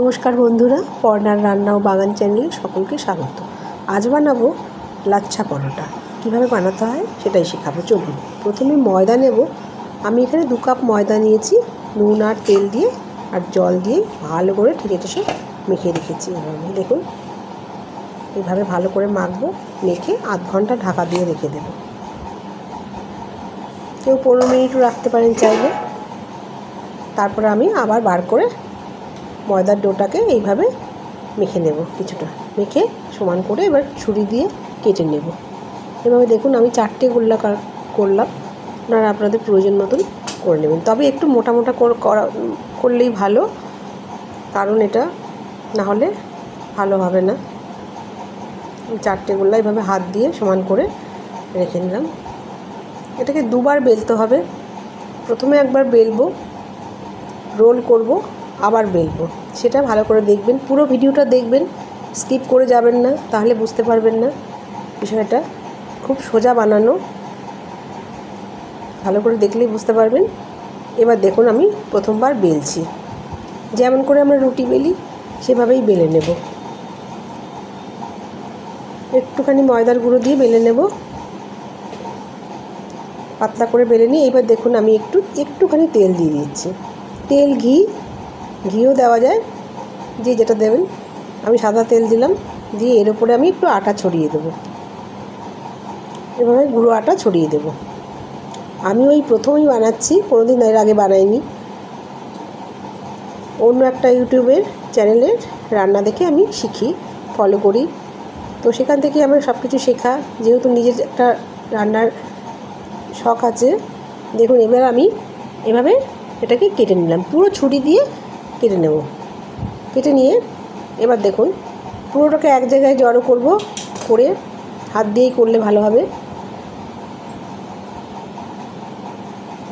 নমস্কার বন্ধুরা পর্নার রান্না ও বাগান চ্যানেলে সকলকে স্বাগত। আজ বানাবো লাচ্ছা পরোটা। কীভাবে বানাতে হয় সেটাই শেখাবো। চলুন, প্রথমে ময়দা নেব। আমি এখানে দু কাপ ময়দা নিয়েছি, নুন আর তেল দিয়ে আর জল দিয়ে ভালো করে ঠেকে ঠেসে মেখে রেখেছি। এভাবে দেখুন, এভাবে ভালো করে মাখবো, মেখে আধ ঘণ্টা ঢাকা দিয়ে রেখে দেবো। কেউ পনেরো মিনিটও রাখতে পারেন চাইলে। তারপরে আমি আবার বার করে ময়দার ডোটাকে এইভাবে মেখে নেব কিছুটা। মেখে সমান করে এবার ছুরি দিয়ে কেটে নেব। এভাবে দেখুন আমি চারটে গোল্লা করলাম। আপনারা আপনাদের প্রয়োজন মতন করে নেবেন। তবে একটু মোটা মোটা করা করলেই ভালো। কারণ এটা না হলে ভালো হবে না। চারটে গোল্লা এভাবে হাত দিয়ে সমান করে রেখে নিলাম। এটাকে দুবার বেলতে হবে। প্রথমে একবার বেলবো, রোল করব। আবার বেলবো। সেটা ভালো করে দেখবেন। পুরো ভিডিওটা দেখবেন। স্কিপ করে যাবেন না, তাহলে বুঝতে পারবেন না। বিষয়টা খুব সোজা বানানো। ভালো করে দেখলেই বুঝতে পারবেন। এবার দেখুন আমি প্রথমবার বেলছি। যেমন করে আমরা রুটি বেলি, সেভাবেই বেলে নেব। একটুখানি ময়দার গুঁড়ো দিয়ে বেলে নেব। পাতলা করে বেলে নিই এবার দেখুন আমি একটু, একটুখানি তেল দিয়ে দিচ্ছি। তেল, ঘি ঘিও দেওয়া যায়, যে যেটা দেবেন। আমি সাদা তেল দিলাম, দিয়ে এর উপরে আমি একটু আটা ছড়িয়ে দেবো। এভাবে গুঁড়ো আটা ছড়িয়ে দেবো। আমি ওই প্রথমেই বানাচ্ছি কোনো দিন এর আগে বানাইনি। অন্য একটা ইউটিউবের চ্যানেলের রান্না দেখে আমি শিখি ফলো করি। তো সেখান থেকে আমার সব কিছু শেখা, যেহেতু নিজের একটা রান্নার শখ আছে, দেখুন এবার আমি এভাবে এটাকে কেটে নিলাম। পুরো ছুরি দিয়ে কেটে নেব। কেটে নিয়ে এবার দেখুন, পুরোটাকে এক জায়গায় জড়ো করব, করে হাত দিয়েই করলে ভালো হবে।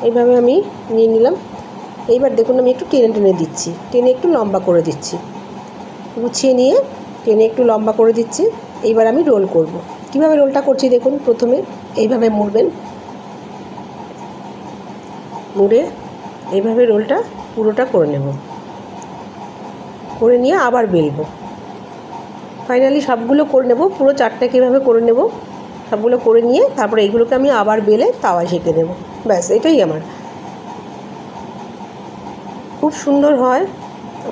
এইভাবে আমি নিয়ে নিলাম। এইবার দেখুন, আমি একটু টেনে টেনে দিচ্ছি। টেনে একটু লম্বা করে দিচ্ছি। গুছিয়ে নিয়ে টেনে একটু লম্বা করে দিচ্ছি। এইবার আমি রোল করব। কীভাবে রোলটা করছি দেখুন, প্রথমে এইভাবে মুড়বেন। মুড়ে এইভাবে রোলটা পুরোটা করে নেব। করে নিয়ে আবার বেলবো। ফাইনালি সবগুলো করে নেব, পুরো চারটাকে এভাবে করে নেব, সবগুলো করে নিয়ে তারপরে এইগুলোকে আমি আবার বেলে তাওয়া সেঁকে দেবো ব্যাস, এটাই আমার। খুব সুন্দর হয়,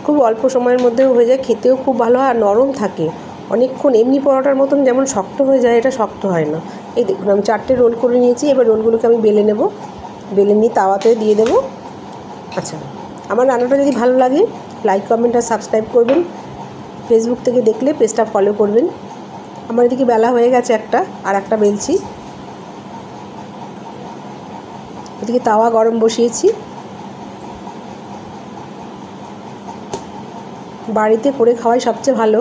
খুব অল্প সময়ের মধ্যেও হয়ে যায়, খেতেও খুব ভালো হয় আর নরম থাকে। অনেকক্ষণ এমনি পরোটার মতন যেমন শক্ত হয়ে যায়, এটা শক্ত হয় না। এই দেখুন, আমি চারটে রোল করে নিয়েছি, এবার রোলগুলোকে আমি বেলে নেব। বেলে নিয়ে তাওয়াতে দিয়ে দেবো। আচ্ছা আমার রান্নাটা যদি ভালো লাগে লাইক আর সাবস্ক্রাইব করবেন। ফেসবুক থেকে দেখলে পেজটা ফলো করবেন। আমার এদিকে বেলা হয়ে গেছে একটা, আর একটা বেলছি। এদিকে তাওয়া গরম বসিয়েছি। বাড়িতে করে খাওয়াই সবচেয়ে ভালো।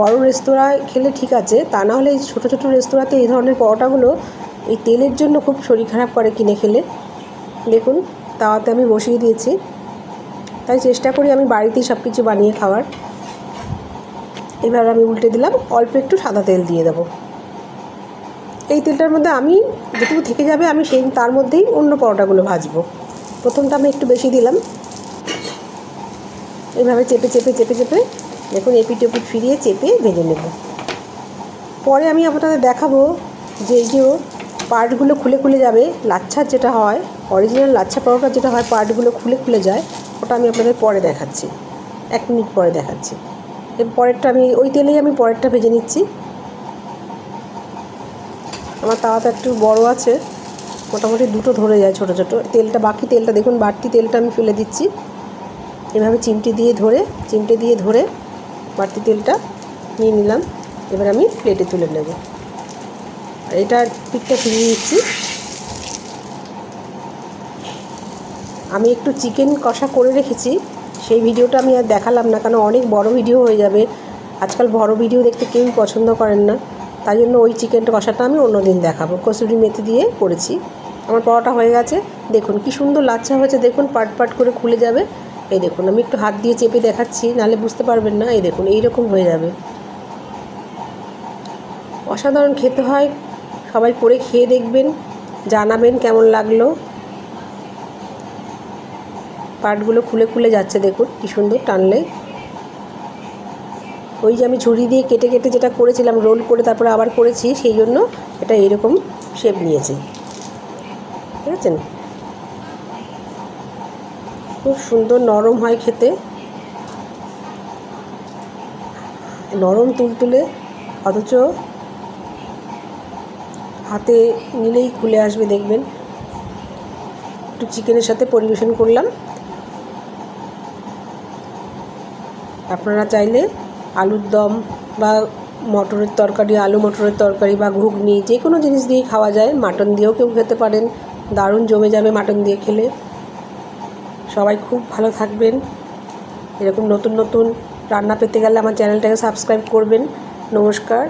বড় রেস্তোরাঁয় খেলে ঠিক আছে, তা না হলে ছোটো ছোটো রেস্তোরাঁতে এই ধরনের পরোটাগুলো এই তেলের জন্য খুব শরীর খারাপ করে কিনে খেলে। দেখুন, তাওয়াতে আমি বসিয়ে দিয়েছি। তাই চেষ্টা করি আমি বাড়িতেই সব কিছু বানিয়ে খাওয়ার। এবার আমি উল্টে দিলাম, অল্প একটু সাদা তেল দিয়ে দেবো। এই তেলটার মধ্যে আমি যেটুকু থেকে যাবে আমি সেই, তার মধ্যেই অন্য পরোটাগুলো ভাজবো। প্রথমটা আমি একটু বেশি দিলাম। এইভাবে চেপে চেপে চেপে চেপে দেখুন এপিট ওপিট ফিরিয়ে চেপে ভেজে নেব। পরে আমি আপনাদের দেখাবো যে এই যে পার্টগুলো খুলে খুলে যাবে, লাচ্ছার যেটা হয় অরিজিনাল লাচ্ছা পরোটা যেটা হয় পার্টগুলো খুলে খুলে যায় ওটা আমি আপনাদের পরে দেখাচ্ছি। এক মিনিট পরে দেখাচ্ছি। এর পরেরটা আমি, ওই তেলেই আমি পরেরটা ভেজে নিচ্ছি। আমার তাওয়াটা একটু বড় আছে, মোটামুটি দুটো ধরে যায় ছোটো ছোটো। তেলটা, বাকি তেলটা দেখুন, বাড়তি তেলটা আমি ফেলে দিচ্ছি। এভাবে চিমটি দিয়ে ধরে, চিমটে দিয়ে ধরে বাড়তি তেলটা নিয়ে নিলাম। এবার আমি প্লেটে তুলে নেব। এটা পিঠটা ফিরিয়ে দিচ্ছি আমি একটু চিকেন কষা করে রেখেছি। সেই ভিডিওটা আমি আর দেখালাম না, কারণ অনেক বড় ভিডিও হয়ে যাবে। আজকাল বড় ভিডিও দেখতে কেউই পছন্দ করেন না। তাই জন্য ওই চিকেনটা কষাটা আমি অন্য দিন দেখাবো। কসুরি মেথি দিয়ে করেছি। আমার পরোটা হয়ে গেছে। দেখুন কি সুন্দর লাচ্ছা হয়েছে। দেখুন পাট পাট করে খুলে যাবে। এই দেখুন, আমি একটু হাত দিয়ে চেপে দেখাচ্ছি, নাহলে বুঝতে পারবেন না। এই দেখুন, এইরকম হয়ে যাবে। অসাধারণ খেতে হয়। সবাই করে খেয়ে দেখবেন, জানাবেন কেমন লাগল। পার্টগুলো খুলে খুলে যাচ্ছে, দেখুন কী সুন্দর টানলে। ওই যে আমি ছুরি দিয়ে কেটে কেটে যেটা করেছিলাম, রোল করে তারপরে আবার করেছি, সেই জন্য এটা এরকম শেপ নিয়েছে। ঠিক আছে? খুব সুন্দর নরম হয় খেতে। নরম তুলতুলে, অথচ হাতে নিলেই খুলে আসবে, দেখবেন। একটু চিকেনের সাথে পরিবেশন করলাম। আপনারা চাইলে আলুর দম বা মটরের তরকারি, আলু মটরের তরকারি বা ঘুগনি, যে কোনো জিনিস দিয়েই খাওয়া যায়। মাটন দিয়েও কেউ খেতে পারেন। দারুণ জমে যাবে মাটন দিয়ে খেলে। সবাই খুব ভালো থাকবেন। এরকম নতুন নতুন রান্না পেতে গেলে আমার চ্যানেলটাকে সাবস্ক্রাইব করবেন। নমস্কার।